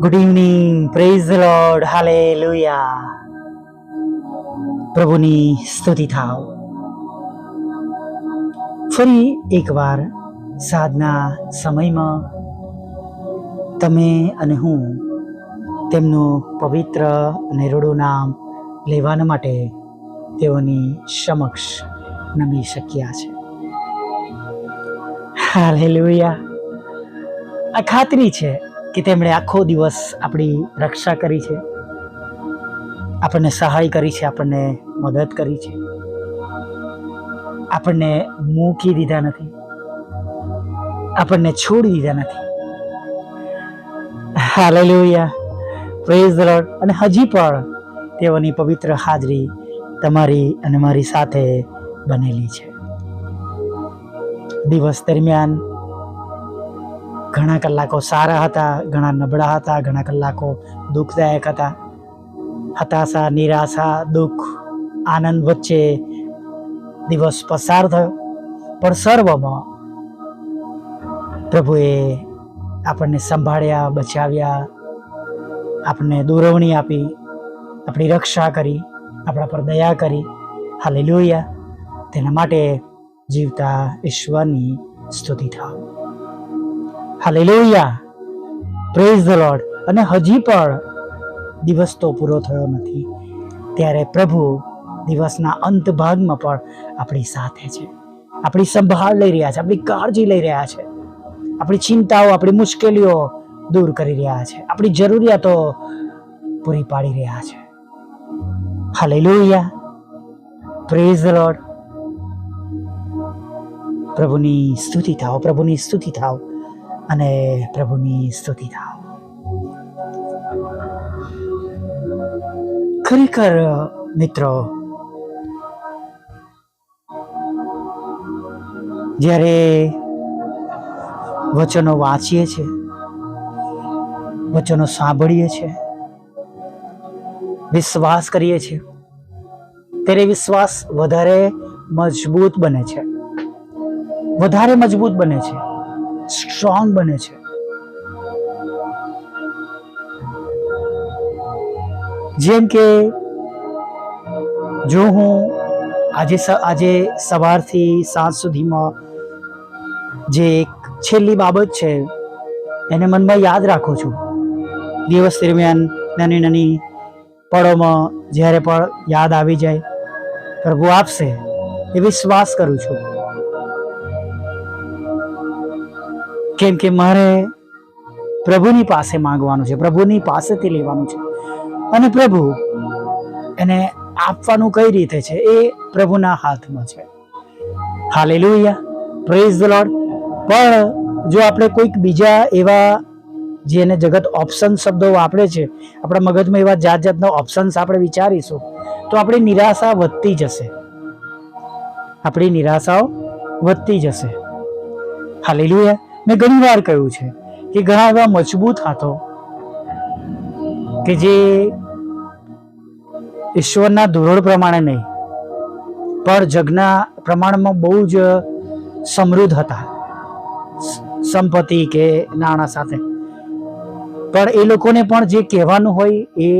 Good evening praise lord hallelujah પ્રભુની સ્તુતિ થાવ. ફરી એકવાર સાધના સમયમાં તમે અને હું તેમનું પવિત્ર અને રૂડું નામ લેવાના માટે તેઓની સમક્ષ નમી શક્યા છે. હાલેલુયા આ ખાતરી છે કે તેમણે આખો દિવસ આપણી રક્ષા કરી છે. આપણને સહાય કરી છે, આપણને મદદ કરી છે. આપણને મૂકી દીધા નથી. આપણને છોડી દીધા નથી. હાલેલુયા. પ્રેઝ ધ લોર્ડ અને હજી પણ તેઓની પવિત્ર હાજરી તમારી અને મારી સાથે બનેલી છે. દિવસ દરમિયાન ઘણા કલાકો સારા હતા, ઘણા નબળા હતા, ઘણા કલાકો દુઃખદાયક હતા. હતાશા, નિરાશા, દુઃખ, આનંદ વચ્ચે દિવસ પસાર થયો. પણ સર્વમાં પ્રભુએ આપણને સંભાળ્યા, બચાવ્યા, આપણને દોરવણી આપી, આપણી રક્ષા કરી, આપણા પર દયા કરી. હાલે લોહિયા તેના માટે જીવતા ઈશ્વરની સ્તુતિ થાવ. હાલેલુયા. પ્રેઝ ધ લોર્ડ અને હજી પણ દિવસ તો પૂરો થયો નથી. ત્યારે પ્રભુ દિવસના અંત ભાગમાં પણ આપણી સાથે છે. આપણી સંભાળ લઈ રહ્યા છે, આપણી કાળજી લઈ રહ્યા છે. આપણી ચિંતાઓ, આપણી મુશ્કેલીઓ દૂર કરી રહ્યા છે. આપણી જરૂરિયાતો પૂરી પાડી રહ્યા છે. હાલેલુયા. પ્રેઝ ધ લોર્ડ પ્રભુની સ્તુતિ થાઓ, પ્રભુની સ્તુતિ થાઓ. અને પ્રભુની સ્તુતિ થાવ. ખરેખર, મિત્રો, જ્યારે વચનો વાંચીએ છીએ વચનો સાંભળીએ છીએ વિશ્વાસ કરીએ છીએ ત્યારે વિશ્વાસ વધારે મજબૂત બને છે. વધારે મજબૂત બને છે. સ્ટ્રોંગ બને છે. જેમ કે, જો હું આજે આજે સવારથી સાંજ સુધીમાં જે એક છેલ્લી બાબત છે, એને મનમાં યાદ રાખું છું. દિવસ દરમિયાન નાની નાની પળોમાં જ્યારે પણ યાદ આવી જાય, પ્રભુ આપશે, એ વિશ્વાસ કરું છું. કેમ કે મારે પ્રભુની પાસે માંગવાનું છે, પ્રભુની પાસેથી લેવાનું છે. અને પ્રભુ એને આપવાનું કઈ રીતે છે એ પ્રભુના હાથમાં છે. હાલેલુયા પ્રેઝ ધ લોર્ડ પણ જો આપણે કોઈક બીજા એવા જેને જગત ઓપ્શન શબ્દો વાપરે છે, આપણા મગજમાં એવા જાત જાતના ઓપ્શન્સ આપણે વિચારીશું, તો આપણી નિરાશા વધતી જશે. આપણી નિરાશાઓ વધતી જશે. હાલેલુયા. મેં ઘણી વાર કહ્યું છે કે ઘણા એવા મજબૂત હાથો કે જે ઈશ્વરના ધોરણ પ્રમાણે નહીં, પણ જગના પ્રમાણમાં બહુ જ સમૃદ્ધ હતા. સંપત્તિ કે નાણાં સાથે. પણ એ લોકોને પણ જે કહેવાનું હોય એ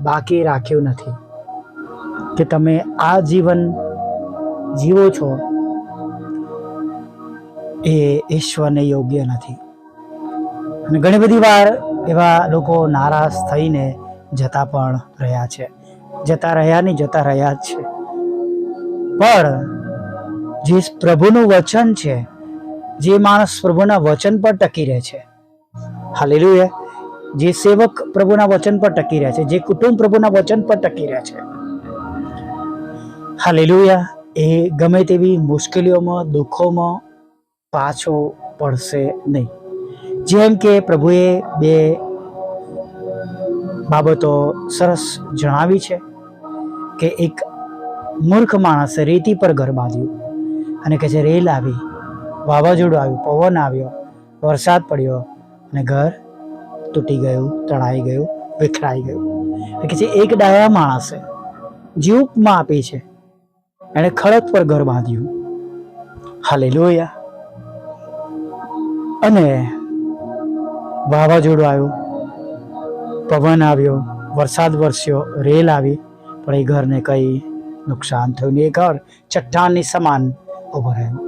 બાકી રાખ્યું નથી કે તમે આ જીવન જીવો છો એ ઈશ્વરને યોગ્ય નથી. અને ઘણી બધી વાર એવા લોકો નારાજ થઈને જતા પણ રહ્યા છે. જતા રહ્યા નહીં, જતા રહ્યા જ છે. પણ જે પ્રભુનું વચન છે, જે માણસ પ્રભુના વચન પર ટકી રહે છે. હાલેલુયા. જે સેવક પ્રભુના વચન પર ટકી રહે છે, જે કુટુંબ પ્રભુના વચન પર ટકી રહે છે. હાલેલુયા. એ ગમે તેવી મુશ્કેલીઓમાં, દુઃખોમાં પાછો પડશે નહીં. જેમ કે પ્રભુએ બે બાબતો સરસ જણાવી છે કે એક મૂર્ખ માણસે રેતી પર ઘર બાંધ્યું અને કે છે રેલ આવી, વાવાઝોડું આવ્યું, પવન આવ્યો, વરસાદ પડ્યો અને ઘર તૂટી ગયું, તણાઈ ગયું, વિખરાઈ ગયું. કહે છે એક ડાયા માણસે જીવમાં આપી છે, એણે ખડક પર ઘર બાંધ્યું. હાલે અને વાવાઝોડું આવ્યું. પવન આવ્યો, વરસાદ વરસ્યો, રેલ આવી, પણ એ ઘરને કંઈ નુકસાન થયું નહીં. એ ઘર ચટ્ટાનની સમાન ઊભું રહ્યું.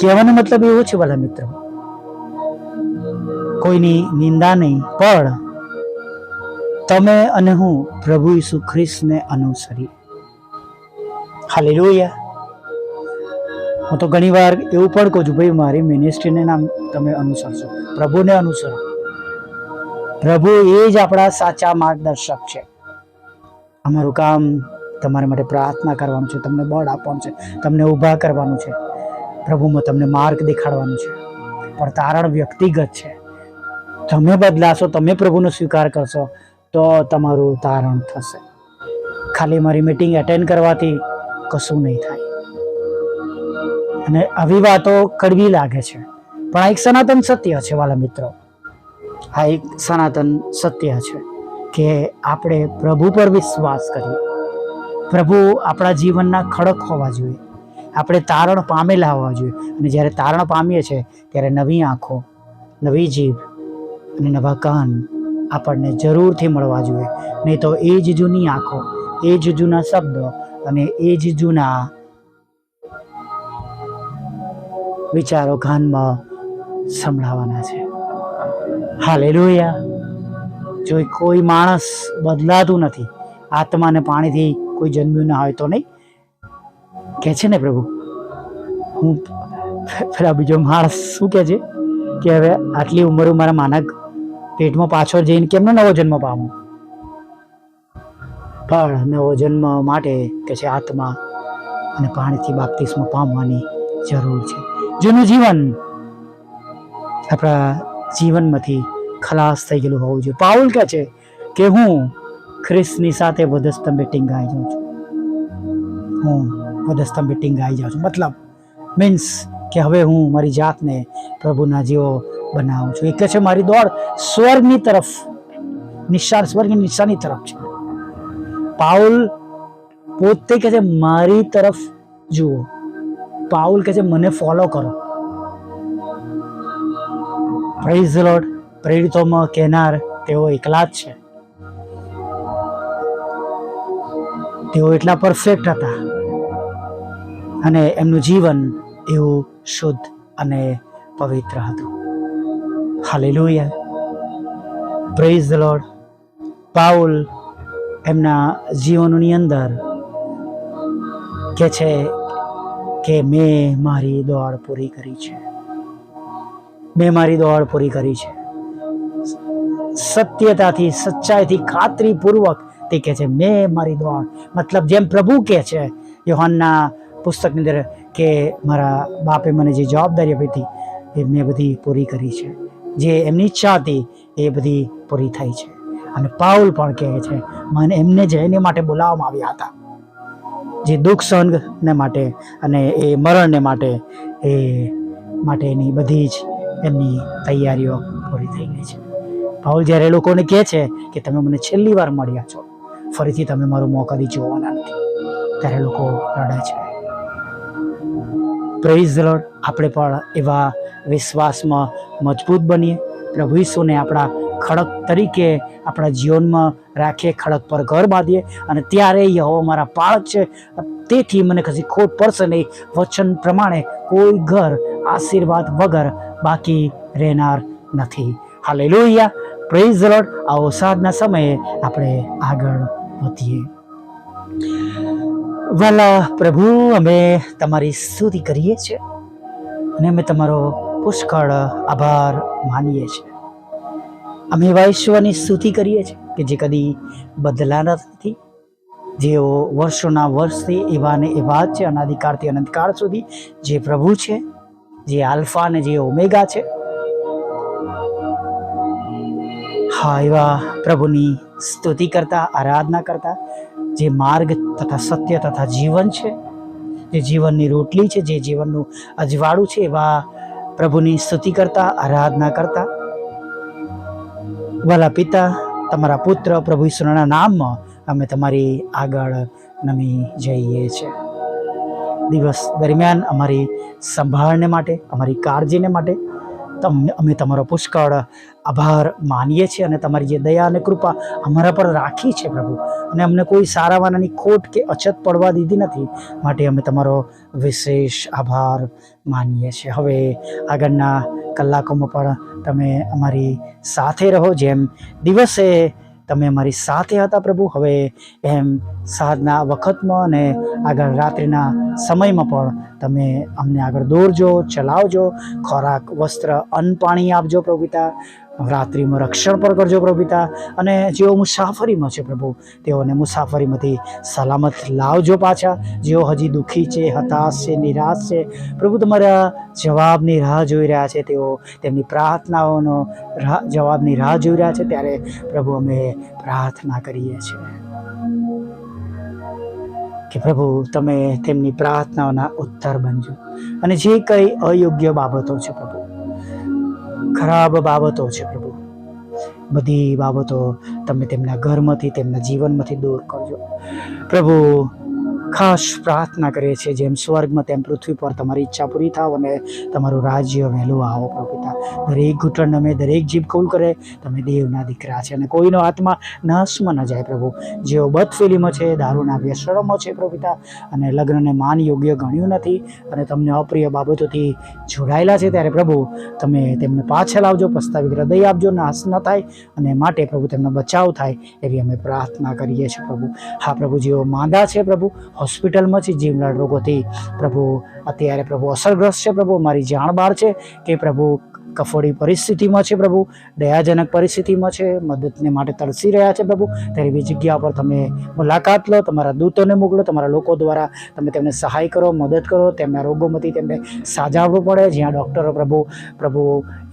કહેવાનો મતલબ એવો છે વાલા મિત્રો. કોઈની નિંદા નહીં, પણ તમે અને હું પ્રભુ ઈસુ ખ્રિસ્તને અનુસરી હાલેલુયા. હું તો ઘણી વાર એવું પણ કહું છું, ભાઈ, મારી મિનિસ્ટ્રીને નામ તમે અનુસરશો. પ્રભુને અનુસરો. પ્રભુ એ જ આપણા સાચા માર્ગદર્શક છે. અમારું કામ તમારા માટે પ્રાર્થના કરવાનું છે, તમને બળ આપવાનું છે, તમને ઊભા કરવાનું છે. પ્રભુમાં તમને માર્ગ દેખાડવાનું છે. પણ તારણ વ્યક્તિગત છે. તમે બદલાશો, તમે પ્રભુનો સ્વીકાર કરશો, તો તમારું તારણ થશે. ખાલી મારી મિટિંગ એટેન્ડ કરવાથી કશું નહીં થાય. અને આવી વાતો કડવી લાગે છે. પણ આ એક સનાતન સત્ય છે વાલા મિત્રો. આ એક સનાતન સત્ય છે કે આપણે પ્રભુ પર વિશ્વાસ કરીએ. પ્રભુ આપણા જીવનના ખડક હોવા જોઈએ. આપણે તારણ પામેલા હોવા જોઈએ. અને જ્યારે તારણ પામીએ છીએ, ત્યારે નવી આંખો, નવી જીભ અને નવા કાન આપણને જરૂરથી મળવા જોઈએ. નહીં તો એ જ જૂની આંખો, એ જ જૂના શબ્દો અને એ જ જૂના વિચારો કાનમાં સંભળાવાના છે. હાલેલુયા. જો કોઈ માણસ બદલાતું નથી. આત્માને પાણીથી કોઈ જન્મ્યું ના હોય તો નહીં. કે છે ને પ્રભુ? હું પેલા બીજો માણસ શું કહે છે? કે હવે આટલી ઉંમર મારા માનક પેટમાં પાછળ જઈને કેમનો નવો જન્મ પામો? પણ નવો જન્મ માટે કે છે આત્મા અને પાણીથી બાપ્તિસ્મ પામવાની જરૂર છે. જૂનું જીવન આપણા જીવનમાંથી ખલાસ થઈ ગયેલું હોવું જોઈએ. પાઉલ કહે છે કે હું ખ્રિસ્તની સાથે વધસ્તંભે ટીંગાઈ જાઉં છું. હું વધસ્તંભે ટીંગાઈ જાઉં છું. મતલબ મીન્સ કે હવે હું મારી જાતને પ્રભુના જેવો બનાવું છું. એ કહે છે મારી દોડ સ્વર્ગની તરફ, નિશાન, સ્વર્ગની નિશાની તરફ છે. પાઉલ પોતે કહે છે મારી તરફ જુઓ. પાઉલ કહે છે, મને ફોલો કરો. પ્રેઝ લોર્ડ પ્રેરિતોમાં કહેનાર તેઓ એકલા જ છે. તેઓ એટલા પરફેક્ટ હતા. અને એમનું જીવન એવું શુદ્ધ અને પવિત્ર હતું. Hallelujah praise the lord Paul એમના જીવનની અંદર કે છે કે મેં મારી દોડ પૂરી કરી છે. મેં મારી દોડ પૂરી કરી છે. સત્યતાથી, સચ્ચાઈથી ખાતરીપૂર્વક તે કહે છે, મેં મારી દોડ. મતલબ જેમ પ્રભુ કહે છે, યોહાનના પુસ્તકની અંદર કે મારા બાપે મને જે જવાબદારી આપી હતી, એ મેં બધી પૂરી કરી છે. જે એમની ઈચ્છા હતી, એ બધી પૂરી થઈ છે. અને પાઉલ પણ કહે છે, મને એમને જ એને માટે બોલાવવામાં આવ્યા હતા. જે દુઃખ સહનને માટે અને એ મરણને માટે, એ માટેની બધી જ એમની તૈયારીઓ પૂરી થઈ ગઈ છે. પાઉલ, જ્યારે એ લોકોને કહે છે કે તમે મને છેલ્લી વાર મળ્યા છો, ફરીથી તમે મારું મોં કદી જોવાના નથી, ત્યારે લોકો રડે છે. પ્રેઝ લોર્ડ આપણે પણ એવા વિશ્વાસમાં મજબૂત બનીએ. પ્રભુ ઈસુને આપણા ખડક તરીકે આપણા જીવનમાં રાખીએ, ખડક પર ઘર બાંધીએ અને ત્યારે યહો મારા પાળક છે. તેથી મને કશી ખોટ પડશે નહીં. વચન પ્રમાણે કોઈ ઘર આશીર્વાદ વગર બાકી રહેનાર નથી. હાલે લોહિયા પ્રેઝ લોર્ડ આવો સાધના સમયે આપણે આગળ વધીએ. વાલા પ્રભુ, અમે તમારી સ્તુતિ કરીએ છીએ અને અમે તમારો પુષ્કળ આભાર માનીએ છીએ. અમે એવા ઈશ્વરની સ્તુતિ કરીએ છીએ કે જે કદી બદલાના નથી. જેઓ વર્ષોના વર્ષથી એવા ને એવા જ છે અનાધિકારથી અનંતકાળ સુધી જે પ્રભુ છે, જે આલ્ફા અને જે ઓમેગા છે. હા, એવા પ્રભુની સ્તુતિ કરતા, આરાધના કરતા, જે માર્ગ તથા સત્ય તથા જીવન છે, જે જીવનની રોટલી છે, જે જીવનનું અજવાળું છે, એવા પ્રભુની સ્તુતિ કરતા, આરાધના કરતા વાલા પિતા તમારા પુત્ર પ્રભુ ઈશ્વરના નામમાં અમે તમારી આગળ નમી જઈએ છીએ દિવસ દરમિયાન અમારી સંભાળને માટે, અમારી કાળજીને માટે તમને, અમે તમારો પુષ્કળ આભાર માનીએ છીએ અને તમારી જે દયા અને કૃપા અમારા પર રાખી છે પ્રભુ, અને અમને કોઈ સારા વાનાની ખોટ કે અછત પડવા દીધી નથી, માટે અમે તમારો વિશેષ આભાર માનીએ છીએ. હવે આગળના કલાકોમાં પણ તમે અમારી સાથે રહો, જેમ દિવસે તમે અમારી સાથે હતા પ્રભુ. હવે એમ સાંજના વખતમાં અને આગળ રાત્રિના સમયમાં પણ તમે અમને આગળ દોરજો, ચલાવજો, ખોરાક, વસ્ત્ર, અન્ન, પાણી આપજો પ્રભુ પિતા. રાત્રિમાં રક્ષણ પણ કરજો પ્રભુ અને જેઓ મુસાફરીમાં છે પ્રભુ, તેઓને મુસાફરીમાંથી સલામત લાવજો પાછા. જેઓ હજી દુઃખી છે, હતાશ છે, નિરાશ છે, પ્રભુ તમારા જવાબની રાહ જોઈ રહ્યા છે. તેઓ તેમની પ્રાર્થનાઓનો જવાબની રાહ જોઈ રહ્યા છે. ત્યારે પ્રભુ અમે પ્રાર્થના કરીએ છીએ કે પ્રભુ તમે તેમની પ્રાર્થનાઓના ઉત્તર બનજો. અને જે કંઈ અયોગ્ય બાબતો છે પ્રભુ ખરાબ બાબતો છે પ્રભુ. બધી બાબતો તમે તેમના ઘરમાંથી તેમના જીવનમાંથી દૂર કરજો. પ્રભુ ખાસ પ્રાર્થના કરીએ છીએ, જેમ સ્વર્ગમાં તેમ પૃથ્વી પર તમારી ઈચ્છા પૂરી થાવ અને તમારું રાજ્ય વહેલું આવો પ્રભુ પિતા દરેક ઘૂંટણ અમે દરેક જીભ કબૂલ કરે, તમે દેવના દીકરા છે અને કોઈનો આત્મા નાશમાં ન જાય પ્રભુ. જેઓ બદફિલીમાં છે, દારૂના વ્યસનોમાં છે પ્રભુ પિતા અને લગ્નને માન યોગ્ય ગણ્યું નથી અને તમને અપ્રિય બાબતોથી જોડાયેલા છે ત્યારે પ્રભુ, તમે તેમને પાછળ આવજો પ્રસ્તાવિક હૃદય આપજો, નાશ ન થાય અને માટે પ્રભુ, તેમનો બચાવ થાય એવી અમે પ્રાર્થના કરીએ છીએ પ્રભુ. હા પ્રભુ, જેઓ માંદા છે પ્રભુ હોસ્પિટલમાં છે જીવના રોગોથી પ્રભુ, અત્યારે પ્રભુ અસરગ્રસ્ત છે પ્રભુ, મારી જાણ બહાર છે કે પ્રભુ કફોડી પરિસ્થિતિમાં છે પ્રભુ, દયાજનક પરિસ્થિતિમાં છે, મદદને માટે તરસી રહ્યા છે પ્રભુ. ત્યારે એવી જગ્યા પર તમે મુલાકાત લો, તમારા દૂતોને મોકલો, તમારા લોકો દ્વારા તમે તેમને સહાય કરો, મદદ કરો, તેમના રોગોમાંથી તેમને સાજાવવું પડે જ્યાં ડૉક્ટરો પ્રભુ પ્રભુ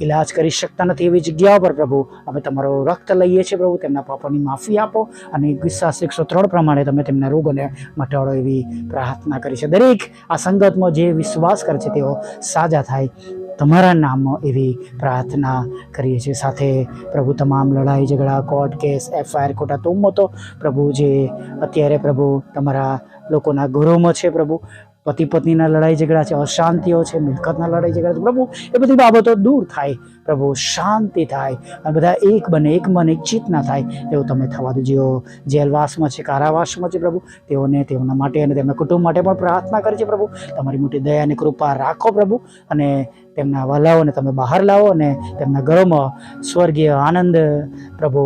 ઈલાજ કરી શકતા નથી એવી જગ્યા પર પ્રભુ, અમે તમારો રક્ત લઈએ છીએ પ્રભુ, તેમના પાપોની માફી આપો અને વિશ્વાસ એકસો ત્રણ પ્રમાણે તમે તેમના રોગોને મટાડો એવી પ્રાર્થના કરી છે. દરેક આ સંગતમાં જે વિશ્વાસ કરે છે તેઓ સાજા થાય તમારા નામમાં એવી પ્રાર્થના કરીએ છીએ. સાથે પ્રભુ તમામ લડાઈ, ઝઘડા, કોર્ટ કેસ, એફઆઈઆર, ખોટા તો પ્રભુ જે અત્યારે પ્રભુ તમારા લોકોના ઘરોમાં છે પ્રભુ પતિ પત્નીના લડાઈ ઝઘડા છે, અશાંતિઓ છે, મિલકતના લડાઈ ઝઘડા છે, પ્રભુ, એ બધી બાબતો દૂર થાય, પ્રભુ, શાંતિ થાય અને બધા એક બને, એક મન, એક ચિત્ત ના થાય, એવું તમે થવા દો જેઓ જેલવાસમાં છે, કારાવાસમાં છે, પ્રભુ, તેઓને, તેઓના માટે અને તેમના કુટુંબ માટે પણ પ્રાર્થના કરે છે, પ્રભુ. તમારી મોટી દયા અને કૃપા રાખો, પ્રભુ, અને તેમના વલાઓને તમે બહાર લાવો અને તેમના ઘરોમાં સ્વર્ગીય આનંદ, પ્રભુ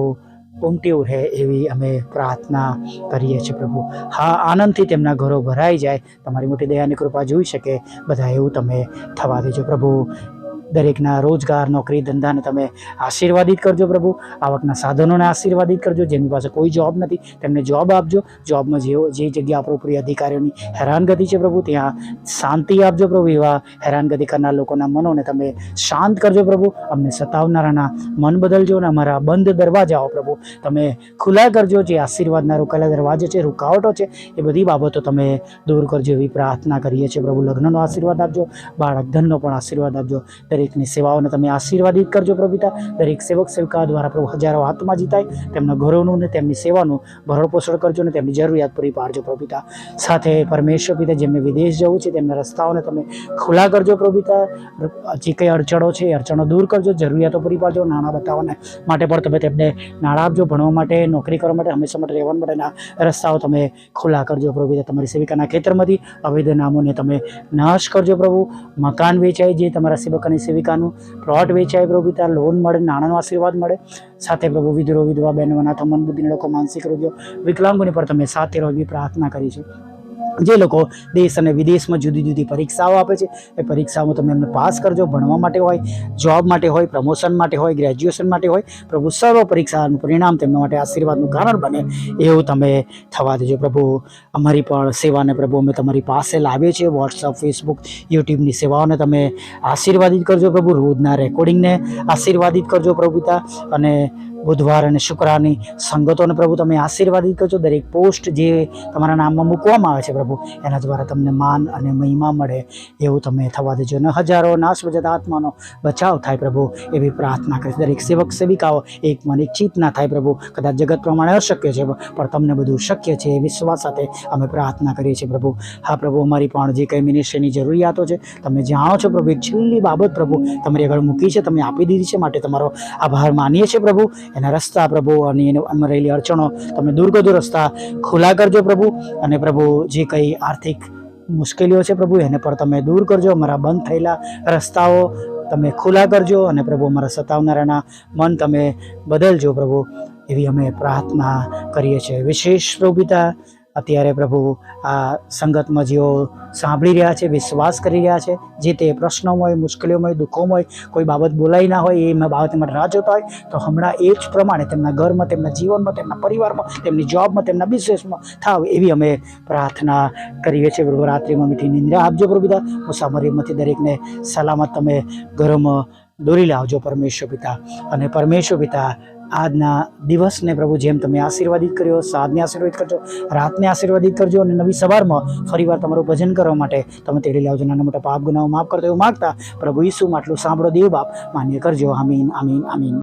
ઉમટ્યું ઉઠે એવી અમે પ્રાર્થના કરીએ છીએ પ્રભુ. હા, આનંદથી તેમના ઘરો ભરાઈ જાય. તમારી મોટી દયાની કૃપા જોઈ શકે. બધા એવું તમે થવા દેજો પ્રભુ. દરેકના રોજગાર, નોકરી, ધંધાને તમે આશીર્વાદિત કરજો પ્રભુ. આવકના સાધનોને આશીર્વાદિત કરજો. જેની પાસે કોઈ જોબ નથી, તેમને જોબ આપજો. જોબમાં જેઓ જે જગ્યા પર ઉપરી અધિકારીઓની હેરાનગતિ છે પ્રભુ, ત્યાં શાંતિ આપજો પ્રભુ. એવા હેરાનગતિ કરનાર લોકોના મનોને તમે શાંત કરજો પ્રભુ. અમને સતાવનારાના મન બદલજો અને અમારા બંધ દરવાજાઓ પ્રભુ. તમે ખુલ્લા કરજો. જે આશીર્વાદના રોકાયેલા દરવાજા છે, રૂકાવટો છે, એ બધી બાબતો તમે દૂર કરજો એવી પ્રાર્થના કરીએ છીએ પ્રભુ. લગ્નનો આશીર્વાદ આપજો. બાળક ધનનો પણ આશીર્વાદ આપજો. દરેકની સેવાઓને તમે આશીર્વાદિત કરજો પ્રભુતા દરેક સેવક સેવિકા દ્વારા પ્રભુ હજારો હાથમાં જીતાય, તેમના ઘરોનું ને તેમની સેવાનું ભરણ પોષણ કરજો ને તેમની જરૂરિયાત પૂરી પાડજો પ્રભુતા સાથે પરમેશ્વર પિતા જેમને વિદેશ જવું છે, તેમના રસ્તાઓને તમે ખુલ્લા કરજો પ્રભુતા જે કંઈ અડચણો છે, એ અડચણો દૂર કરજો, જરૂરિયાતો પૂરી પાડજો, નાણાં બતાવવાને માટે પણ તમે તેમને નાણાં આપજો, ભણવા માટે, નોકરી કરવા માટે, હંમેશા માટે રહેવા માટેના રસ્તાઓ તમે ખુલ્લા કરજો પ્રભુ તમારી સેવિકાના ખેતરમાંથી અવૈધ નામોને તમે નાશ કરજો પ્રભુ. મકાન વેચાય જે તમારા સેવકાની સેવિકાનું પ્લોટ વેચાય પ્રભુ પિતા લોન મળે, નાણાંનો આશીર્વાદ મળે. સાથે પ્રભુ વિધરો, વિધવા બહેનોના તમન મન બુદ્ધિને લોકો, માનસિક રોગીઓ, વિકલાંગોની પણ તમે સાથે રહો પ્રાર્થના કરી છે. જે લોકો દેશ અને વિદેશમાં જુદી જુદી પરીક્ષાઓ આપે છે, એ પરીક્ષાઓમાં તમે એમને પાસ કરજો, ભણવા માટે હોય જોબ માટે હોય પ્રમોશન માટે હોય ગ્રેજ્યુએશન માટે હોય, પ્રભુ સર્વ પરીક્ષાનું પરિણામ તેમના માટે આશીર્વાદનું કારણ બને, એવું તમે થવા દેજો. પ્રભુ, અમારી પણ સેવાને પ્રભુ અમે તમારી પાસે લાવીએ છીએ. વોટ્સઅપ ફેસબુક યુટ્યુબની સેવાઓને તમે આશીર્વાદિત કરજો પ્રભુ. રોજના રેકોર્ડિંગને આશીર્વાદિત કરજો પ્રભુતા. અને બુધવાર અને શુક્રવારની સંગતોને પ્રભુ તમે આશીર્વાદિત કરજો દરેક પોસ્ટ જે તમારા નામમાં મૂકવામાં આવે છે પ્રભુ, એના દ્વારા તમને માન અને મહિમા મળે. એવું તમે થવા દેજો. અને હજારો નાશ જતા આત્માનો બચાવ થાય પ્રભુ, એવી પ્રાર્થના કરીશ. દરેક સેવક સેવિકાઓ એક મન એક ચિત્ત ના થાય પ્રભુ. કદાચ જગત પ્રમાણે અશક્ય છે, પણ તમને બધું શક્ય છે. એ વિશ્વાસ સાથે અમે પ્રાર્થના કરીએ છીએ પ્રભુ. હા પ્રભુ, અમારી પણ જે કંઈ મિનિસ્ટ્રીની જરૂરિયાતો છે, તમે જાણો છો પ્રભુ, એક છેલ્લી બાબત પ્રભુ, તમારી આગળ મૂકી છે, તમે આપી દીધી છે, માટે તમારો આભાર માનીએ છીએ પ્રભુ. એના રસ્તા પ્રભુ, અને એને અમે રહેલી અડચણો તમે દૂર કરજો રસ્તા ખુલ્લા કરજો પ્રભુ. અને પ્રભુ, જે કંઈ આર્થિક મુશ્કેલીઓ છે પ્રભુ, એને પણ તમે દૂર કરજો. અમારા બંધ થયેલા રસ્તાઓ તમે ખુલ્લા કરજો અને પ્રભુ, અમારા સતાવનારાના મન તમે બદલજો પ્રભુ. એવી અમે પ્રાર્થના કરીએ છીએ. વિશેષ પ્રભુ પિતા અત્યારે પ્રભુ આ સંગતમાં જેઓ સાંભળી રહ્યા છે, વિશ્વાસ કરી રહ્યા છે, જે તે પ્રશ્નોમાં હોય, મુશ્કેલીઓમાં હોય, દુઃખોમાં હોય, કોઈ બાબત બોલાઈ ના હોય, એ બાબત માટે રાહ જોતા હોય, તો હમણાં એ જ પ્રમાણે તેમના ઘરમાં, તેમના જીવનમાં, તેમના પરિવારમાં, તેમની જોબમાં, તેમના બિઝનેસમાં થાવ એવી અમે પ્રાર્થના કરીએ છીએ. પ્રભુ, રાત્રિમાં મીઠી નિંદ્રા આપજો પ્રભુ પિતા. મુસાફરીમાંથી દરેકને સલામત તમે ઘરમાં દોરી લાવજો પરમેશ્વર પિતા. અને પરમેશ્વર પિતા આજના દિવસને પ્રભુ જેમ તમે આશીર્વાદિત કર્યો સાંજને આશીર્વાદિત કરજો, રાતને આશીર્વાદિત કરજો અને નવી સવારમાં ફરીવાર તમારું ભજન કરવા માટે તમે તેડી લાવજો. નાના મોટા પાપ ગુનાઓ માફ કરતો એવું માગતા પ્રભુ ઈસુમાં આટલું સાંભળો, દેવ બાપ માન્ય કરજો. આમીન આમીન આમીન.